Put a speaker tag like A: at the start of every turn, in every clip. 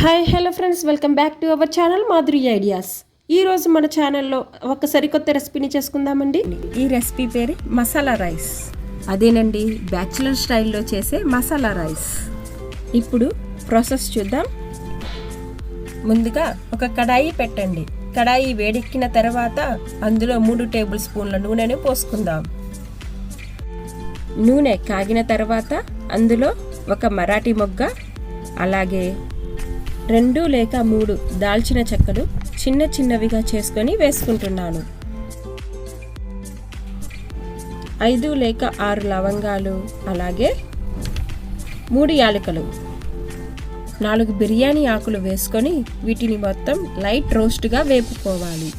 A: Hi hello friends welcome back to our channel Madhuri ideas ఈ రోజు మన ఛానల్లో ఒక సరికొత్త రెసిపీని చేసుకుందామండి.
B: ఈ రెసిపీ పేరు మసాలా రైస్ అదేనండి బ్యాచులర్ స్టైల్లో చేసే మసాలా రైస్ ఇప్పుడు ప్రాసెస్ చూద్దాం. ముందుగా ఒక కడాయి పెట్టండి. కడాయి వేడెక్కిన తర్వాత అందులో మూడు టేబుల్ స్పూన్ల నూనెను పోసుకుందాం. నూనె కాగిన తర్వాత అందులో ఒక మరాఠీ మొగ్గ అలాగే రెండు లేక మూడు దాల్చిన చెక్కలు చిన్న చిన్నవిగా చేసుకొని వేసుకుంటున్నాను. ఐదు లేక ఆరు లవంగాలు అలాగే మూడు యాలకులు నాలుగు బిర్యానీ ఆకులు వేసుకొని వీటిని మొత్తం లైట్ రోస్ట్గా వేపుకోవాలి.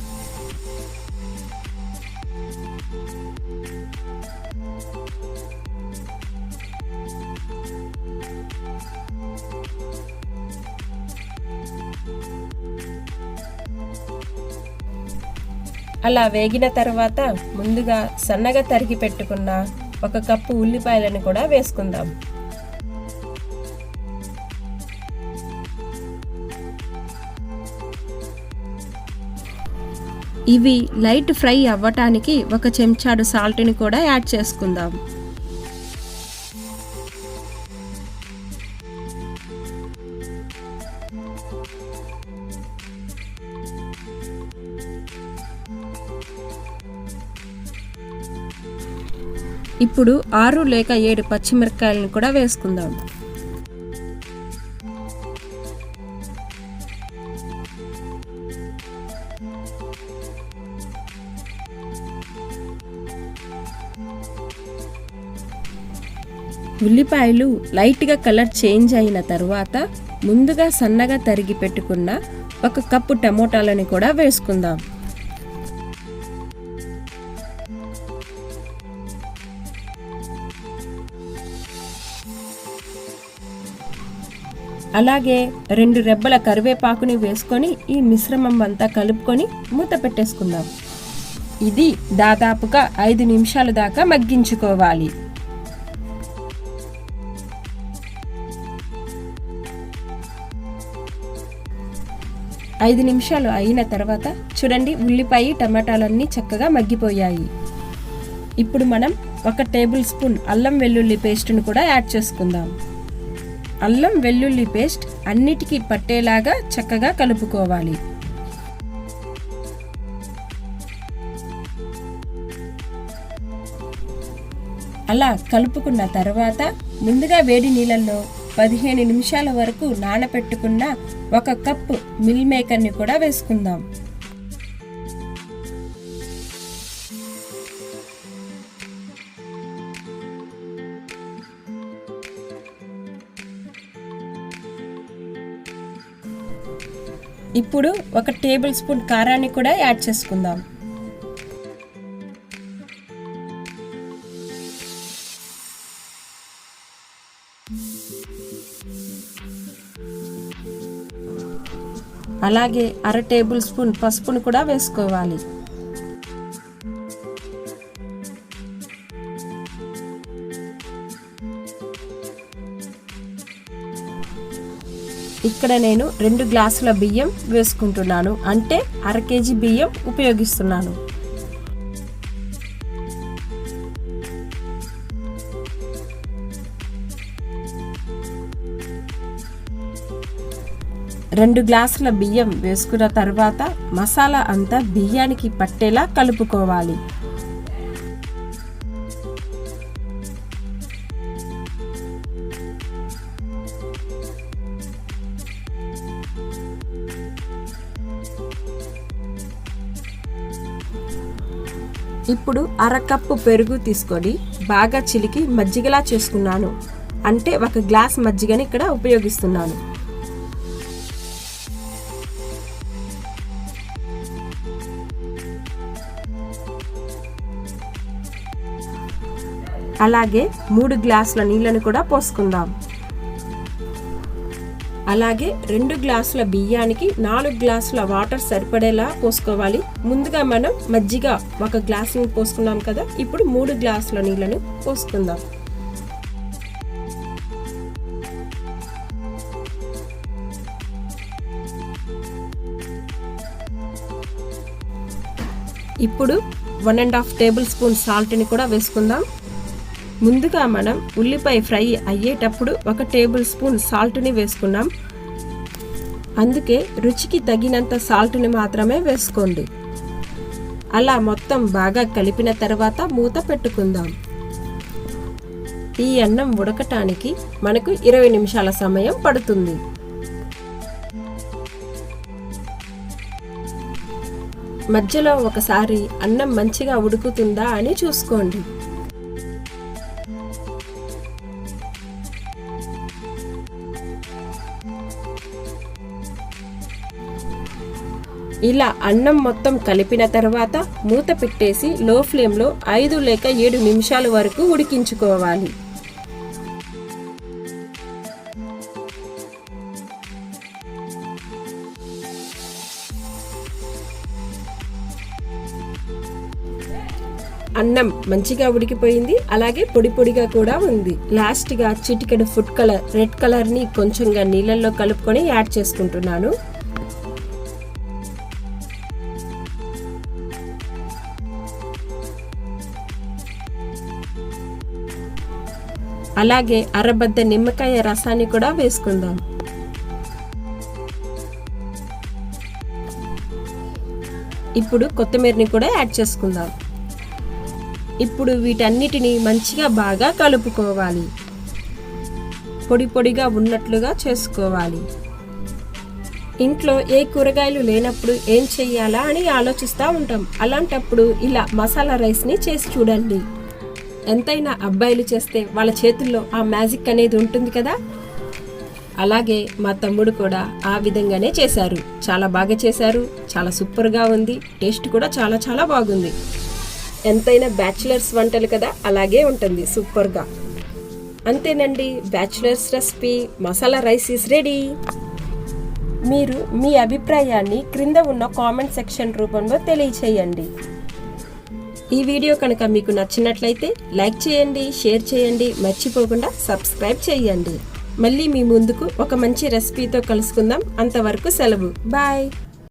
B: అలా వేగిన తర్వాత ముందుగా సన్నగా తరిగి పెట్టుకున్న ఒక కప్పు ఉల్లిపాయలను కూడా వేసుకుందాం. ఇవి లైట్ ఫ్రై అవ్వటానికి ఒక చెంచాడు సాల్ట్ని కూడా యాడ్ చేసుకుందాం. ఇప్పుడు ఆరు లేక ఏడు పచ్చిమిరపకాయలను కూడా వేసుకుందాం. ఉల్లిపాయలు లైట్గా కలర్ చేంజ్ అయిన తర్వాత ముందుగా సన్నగా తరిగి పెట్టుకున్న ఒక కప్పు టమోటాలని కూడా వేసుకుందాం. అలాగే రెండు రెబ్బల కరివేపాకుని వేసుకొని ఈ మిశ్రమం అంతా కలుపుకొని మూత పెట్టేసుకుందాం. ఇది దాదాపుగా ఐదు నిమిషాల దాకా మగ్గించుకోవాలి. ఐదు నిమిషాలు అయిన తర్వాత చూడండి ఉల్లిపాయ టమాటాలన్నీ చక్కగా మగ్గిపోయాయి. ఇప్పుడు మనం ఒక టేబుల్ స్పూన్ అల్లం వెల్లుల్లి పేస్ట్ను కూడా యాడ్ చేసుకుందాం. అల్లం వెల్లుల్లి పేస్ట్ అన్నిటికీ పట్టేలాగా చక్కగా కలుపుకోవాలి. అలా కలుపుకున్న తర్వాత ముందుగా వేడి నీళ్ళల్లో పదిహేను నిమిషాల వరకు నానపెట్టుకున్న ఒక కప్పు మిల్ మేకర్ని కూడా వేసుకుందాం. ఇప్పుడు ఒక టేబుల్ స్పూన్ కారాన్ని కూడా యాడ్ చేసుకుందాం. అలాగే అర టేబుల్ స్పూన్ పసుపును కూడా వేసుకోవాలి. ఇక్కడ నేను రెండు గ్లాసుల బియ్యం వేసుకుంటున్నాను. అంటే అర కేజీ బియ్యం ఉపయోగిస్తున్నాను. రెండు గ్లాసుల బియ్యం వేసుకున్న తర్వాత మసాలా అంతా బియ్యానికి పట్టేలా కలుపుకోవాలి. ఇప్పుడు అరకప్పు పెరుగు తీసుకొని బాగా చిలికి మజ్జిగలా చేసుకున్నాను. అంటే ఒక గ్లాస్ మజ్జిగని ఇక్కడ ఉపయోగిస్తున్నాను. అలాగే మూడు గ్లాసుల నీళ్ళని కూడా పోసుకుందాం. అలాగే రెండు గ్లాసుల బియ్యానికి నాలుగు గ్లాసుల వాటర్ సరిపడేలా పోసుకోవాలి. ముందుగా మనం మజ్జిగ ఒక గ్లాసు నీళ్ళు పోసుకున్నాం కదా ఇప్పుడు మూడు గ్లాసుల నీళ్ళను పోసుకుందాం. ఇప్పుడు one and half tablespoon సాల్ట్ని కూడా వేసుకుందాం. ముందుగా మనం ఉల్లిపాయ ఫ్రై అయ్యేటప్పుడు ఒక టేబుల్ స్పూన్ సాల్ట్ని వేసుకున్నాం. అందుకే రుచికి తగినంత సాల్ట్ని మాత్రమే వేసుకోండి. అలా మొత్తం బాగా కలిపిన తర్వాత మూత పెట్టుకుందాం. ఈ అన్నం ఉడకటానికి మనకు ఇరవై నిమిషాల సమయం పడుతుంది. మధ్యలో ఒకసారి అన్నం మంచిగా ఉడుకుతుందా అని చూసుకోండి. ఇలా అన్నం మొత్తం కలిపిన తర్వాత మూత పెట్టేసి లో ఫ్లేమ్లో ఐదు లేక ఏడు నిమిషాల వరకు ఉడికించుకోవాలి. అన్నం మంచిగా ఉడికిపోయింది అలాగే పొడి పొడిగా కూడా ఉంది. లాస్ట్గా చిటికెడు ఫుడ్ కలర్ రెడ్ కలర్ని కొంచెంగా నీళ్ళల్లో కలుపుకొని యాడ్ చేసుకుంటున్నాను. అలాగే అరబద్ద నిమ్మకాయ రసాన్ని కూడా వేసుకుందాం. ఇప్పుడు కొత్తిమీరని కూడా యాడ్ చేసుకుందాం. ఇప్పుడు వీటన్నిటిని మంచిగా బాగా కలుపుకోవాలి. పొడి పొడిగా ఉన్నట్లుగా చేసుకోవాలి. ఇంట్లో ఏ కూరగాయలు లేనప్పుడు ఏం చెయ్యాలా అని ఆలోచిస్తూ ఉంటాం. అలాంటప్పుడు ఇలా మసాలా రైస్ని చేసి చూడండి. ఎంతైనా అబ్బాయిలు చేస్తే వాళ్ళ చేతుల్లో ఆ మ్యాజిక్ అనేది ఉంటుంది కదా? అలాగే మా తమ్ముడు కూడా ఆ విధంగానే చేశారు. చాలా బాగా చేశారు. చాలా సూపర్గా ఉంది. టేస్ట్ కూడా చాలా చాలా బాగుంది. ఎంతైనా బ్యాచిలర్స్ వంటలు కదా? అలాగే ఉంటుంది. సూపర్గా. అంతేనండి. Bachelors recipe. Masala rice is ready. మీరు మీ అభిప్రాయాన్ని క్రింద ఉన్న కామెంట్ సెక్షన్ రూపంలో తెలియచేయండి. ఈ వీడియో కనుక మీకు నచ్చినట్లయితే లైక్ చేయండి షేర్ చేయండి మర్చిపోకుండా సబ్స్క్రైబ్ చేయండి. మళ్ళీ మీ ముందుకు ఒక మంచి రెసిపీతో కలుసుకుందాం. అంతవరకు సెలవు. బాయ్.